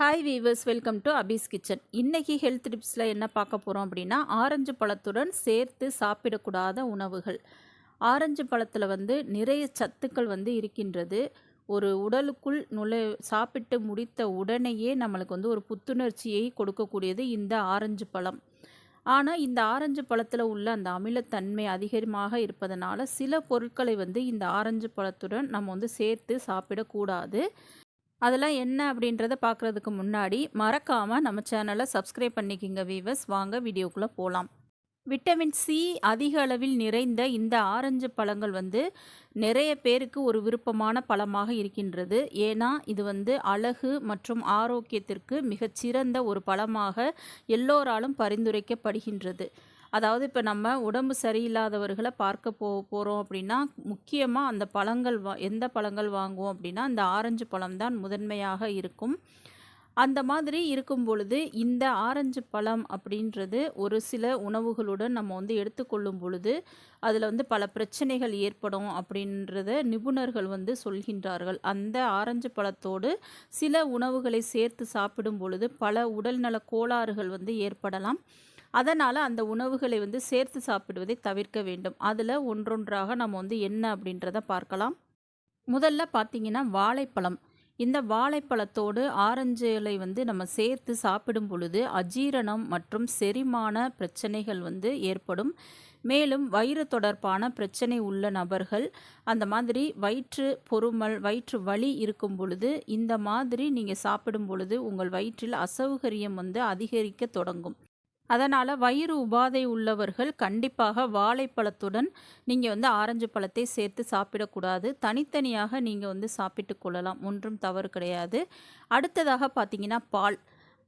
Hi viewers welcome to அபீஸ் kitchen இன்றைக்கி health டிப்ஸில் என்ன பார்க்க போகிறோம் அப்படின்னா ஆரஞ்சு பழத்துடன் சேர்த்து சாப்பிடக்கூடாத உணவுகள். ஆரஞ்சு பழத்தில் வந்து நிறைய சத்துக்கள் வந்து இருக்கின்றது. ஒரு உடலுக்குள் நுழை சாப்பிட்டு முடித்த உடனேயே நம்மளுக்கு வந்து ஒரு புத்துணர்ச்சியை கொடுக்கக்கூடியது இந்த ஆரஞ்சு பழம். ஆனால் இந்த ஆரஞ்சு பழத்தில் உள்ள அந்த அமிலத்தன்மை அதிகமாக இருப்பதனால சில பொருட்களை வந்து இந்த ஆரஞ்சு பழத்துடன் நம்ம வந்து சேர்த்து சாப்பிடக்கூடாது. அதெல்லாம் என்ன அப்படின்றத பார்க்குறதுக்கு முன்னாடி மறக்காமல் நம்ம சேனலை சப்ஸ்கிரைப் பண்ணிக்கிங்க வீவர்ஸ் வாங்க வீடியோக்குள்ளே போகலாம் விட்டமின் சி அதிக அளவில் நிறைந்த இந்த ஆரஞ்சு பழங்கள் வந்து நிறைய பேருக்கு ஒரு விருப்பமான பழமாக இருக்கின்றது. ஏன்னா இது வந்து அழகு மற்றும் ஆரோக்கியத்திற்கு மிகச்சிறந்த ஒரு பழமாக எல்லோராலும் பரிந்துரைக்கப்படுகின்றது. அதாவது இப்போ நம்ம உடம்பு சரியில்லாதவர்களை பார்க்க போ போகிறோம் அப்படின்னா முக்கியமாக அந்த பழங்கள் வா எந்த பழங்கள் வாங்குவோம் அப்படின்னா அந்த ஆரஞ்சு பழம் தான் முதன்மையாக இருக்கும். அந்த மாதிரி இருக்கும் பொழுது இந்த ஆரஞ்சு பழம் அப்படின்றது ஒரு சில உணவுகளுடன் நம்ம வந்து எடுத்துக்கொள்ளும் பொழுது அதில் வந்து பல பிரச்சனைகள் ஏற்படும் அப்படின்றத நிபுணர்கள் வந்து சொல்கின்றார்கள். அந்த ஆரஞ்சு பழத்தோடு சில உணவுகளை சேர்த்து சாப்பிடும் பொழுது பல உடல்நல கோளாறுகள் வந்து ஏற்படலாம். அதனால் அந்த உணவுகளை வந்து சேர்த்து சாப்பிடுவதை தவிர்க்க வேண்டும். அதில் ஒன்றொன்றாக நம்ம வந்து என்ன அப்படின்றத பார்க்கலாம். முதல்ல பார்த்தீங்கன்னா வாழைப்பழம். இந்த வாழைப்பழத்தோடு ஆரஞ்சு இலை வந்து நம்ம சேர்த்து சாப்பிடும் பொழுது அஜீரணம் மற்றும் செரிமான பிரச்சனைகள் வந்து ஏற்படும். மேலும் வயிறு தொடர்பான பிரச்சனை உள்ள நபர்கள் அந்த மாதிரி வயிற்று பொறுமல் வயிற்று வலி இருக்கும் பொழுது இந்த மாதிரி நீங்கள் சாப்பிடும் பொழுது உங்கள் வயிற்றில் அசௌகரியம் வந்து அதிகரிக்க தொடங்கும். அதனால் வயிறு உபாதை உள்ளவர்கள் கண்டிப்பாக வாழைப்பழத்துடன் நீங்கள் வந்து ஆரஞ்சு பழத்தை சேர்த்து சாப்பிடக்கூடாது. தனித்தனியாக நீங்கள் வந்து சாப்பிட்டு கொள்ளலாம். ஒன்றும் தவறு கிடையாது. அடுத்ததாக பார்த்தீங்கன்னா பால்.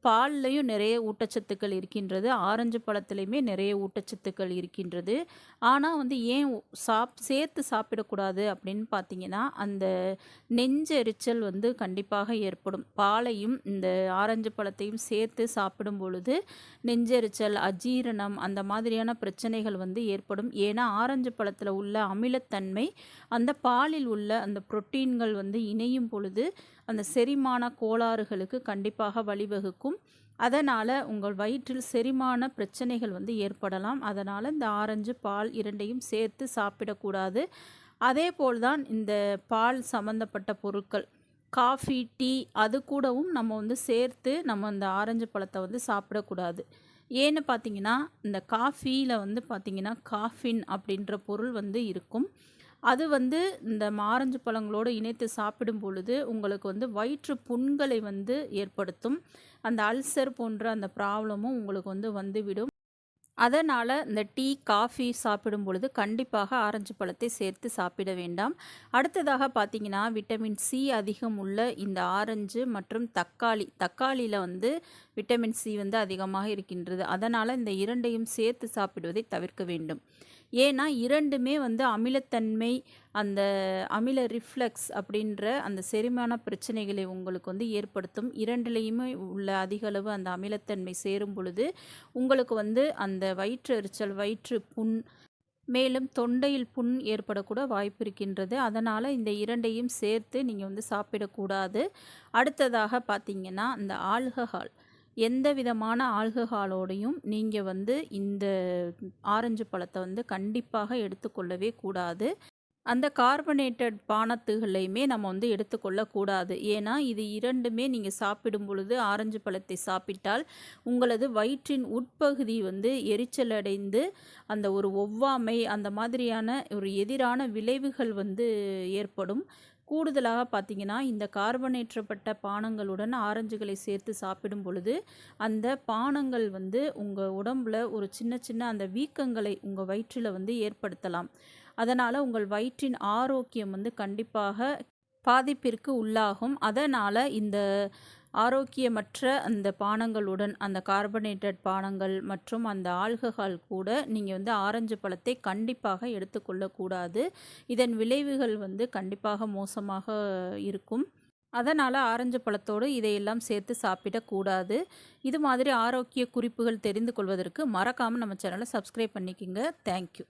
பால்லையும் நிறைய ஊட்டச்சத்துக்கள் இருக்கின்றது. ஆரஞ்சு பழத்துலையுமே நிறைய ஊட்டச்சத்துக்கள் இருக்கின்றது. ஆனால் வந்து ஏன் சாப் சேர்த்து சாப்பிடக்கூடாது அப்படின்னு பார்த்தீங்கன்னா அந்த நெஞ்செரிச்சல் வந்து கண்டிப்பாக ஏற்படும். பாலையும் இந்த ஆரஞ்சு பழத்தையும் சேர்த்து சாப்பிடும் பொழுது நெஞ்செரிச்சல் அஜீரணம் அந்த மாதிரியான பிரச்சனைகள் வந்து ஏற்படும். ஏன்னா ஆரஞ்சு பழத்தில் உள்ள அமிலத்தன்மை அந்த பாலில் உள்ள அந்த புரோட்டீன்கள் வந்து இணையும் பொழுது அந்த செரிமான கோளாறுகளுக்கு கண்டிப்பாக வழிவகுக்கும். அதனால் உங்கள் வயிற்றில் செரிமான பிரச்சனைகள் வந்து ஏற்படலாம். அதனால் இந்த ஆரஞ்சு பால் இரண்டையும் சேர்த்து சாப்பிடக்கூடாது. அதே போல்தான் இந்த பால் சம்மந்தப்பட்ட பொருட்கள் காஃபி டீ அது கூடவும் நம்ம வந்து சேர்த்து நம்ம இந்த ஆரஞ்சு பழத்தை வந்து சாப்பிடக்கூடாது. ஏன்னு பார்த்தீங்கன்னா இந்த காஃபியில் வந்து பார்த்திங்கன்னா காஃபின் அப்படின்ற பொருள் வந்து இருக்கும். அது வந்து இந்த ஆரஞ்சு பழங்களோடு இணைத்து சாப்பிடும் பொழுது உங்களுக்கு வந்து வயிற்று புண்களை வந்து ஏற்படுத்தும். அந்த அல்சர் போன்ற அந்த ப்ராப்ளமும் உங்களுக்கு வந்து வந்துவிடும். அதனால் இந்த டீ காஃபி சாப்பிடும் பொழுது கண்டிப்பாக ஆரஞ்சு பழத்தை சேர்த்து சாப்பிட வேண்டாம். அடுத்ததாக பார்த்தீங்கன்னா விட்டமின் சி அதிகம் உள்ள இந்த ஆரஞ்சு மற்றும் தக்காளி. தக்காளியில் வந்து விட்டமின் சி வந்து அதிகமாக இருக்கின்றது. அதனால் இந்த இரண்டையும் சேர்த்து சாப்பிடுவதை தவிர்க்க வேண்டும். ஏன்னா இரண்டுமே வந்து அமிலத்தன்மை அந்த அமில ரிஃப்ளெக்ஸ் அப்படின்ற அந்த செரிமான பிரச்சனைகளை உங்களுக்கு வந்து ஏற்படுத்தும். இரண்டுலேயுமே உள்ள அதிகளவு அந்த அமிலத்தன்மை சேரும் பொழுது உங்களுக்கு வந்து அந்த வயிற்று எரிச்சல் வயிற்று புண் மேலும் தொண்டையில் புண் ஏற்படக்கூட வாய்ப்பு இருக்கின்றது. அதனால் இந்த இரண்டையும் சேர்த்து நீங்கள் வந்து சாப்பிடக்கூடாது. அடுத்ததாக பார்த்தீங்கன்னா இந்த ஆல்கஹால். எந்த விதமான ஆல்கஹாலோடையும் நீங்கள் வந்து இந்த ஆரஞ்சு பழத்தை வந்து கண்டிப்பாக எடுத்துக்கொள்ளவே கூடாது. அந்த கார்பனேட்டட் பானத்துகளையுமே நம்ம வந்து எடுத்துக்கொள்ளக்கூடாது. ஏன்னா இது இரண்டுமே நீங்கள் சாப்பிடும் பொழுது ஆரஞ்சு பழத்தை சாப்பிட்டால் உங்களது வயிற்றின் உட்பகுதி வந்து எரிச்சல் அடைந்து அந்த ஒரு ஒவ்வாமை அந்த மாதிரியான ஒரு எதிரான விளைவுகள் வந்து ஏற்படும். கூடுதலாக பார்த்தீங்கன்னா இந்த கார்பனேற்றப்பட்ட பானங்களுடன் ஆரஞ்சுகளை சேர்த்து சாப்பிடும் பொழுது அந்த பானங்கள் வந்து உங்கள் உடம்பில் ஒரு சின்ன சின்ன அந்த வீக்கங்களை உங்கள் வயிற்றில் வந்து ஏற்படுத்தலாம். அதனால் உங்கள் வயிற்றின் ஆரோக்கியம் வந்து கண்டிப்பாக பாதிப்பிற்கு உள்ளாகும். அதனால் இந்த ஆரோக்கியமற்ற அந்த பானங்களுடன் அந்த கார்பனேட்டட் பானங்கள் மற்றும் அந்த ஆல்கஹால் கூட நீங்கள் வந்து ஆரஞ்சு பழத்தை கண்டிப்பாக எடுத்துக்கொள்ளக்கூடாது. இதன் விளைவுகள் வந்து கண்டிப்பாக மோசமாக இருக்கும். அதனால் ஆரஞ்சு பழத்தோடு இதையெல்லாம் சேர்த்து சாப்பிடக்கூடாது. இது மாதிரி ஆரோக்கிய குறிப்புகள் தெரிந்து கொள்வதற்கு மறக்காமல் நம்ம சேனலை சப்ஸ்கிரைப் பண்ணிக்கோங்க. தேங்க்யூ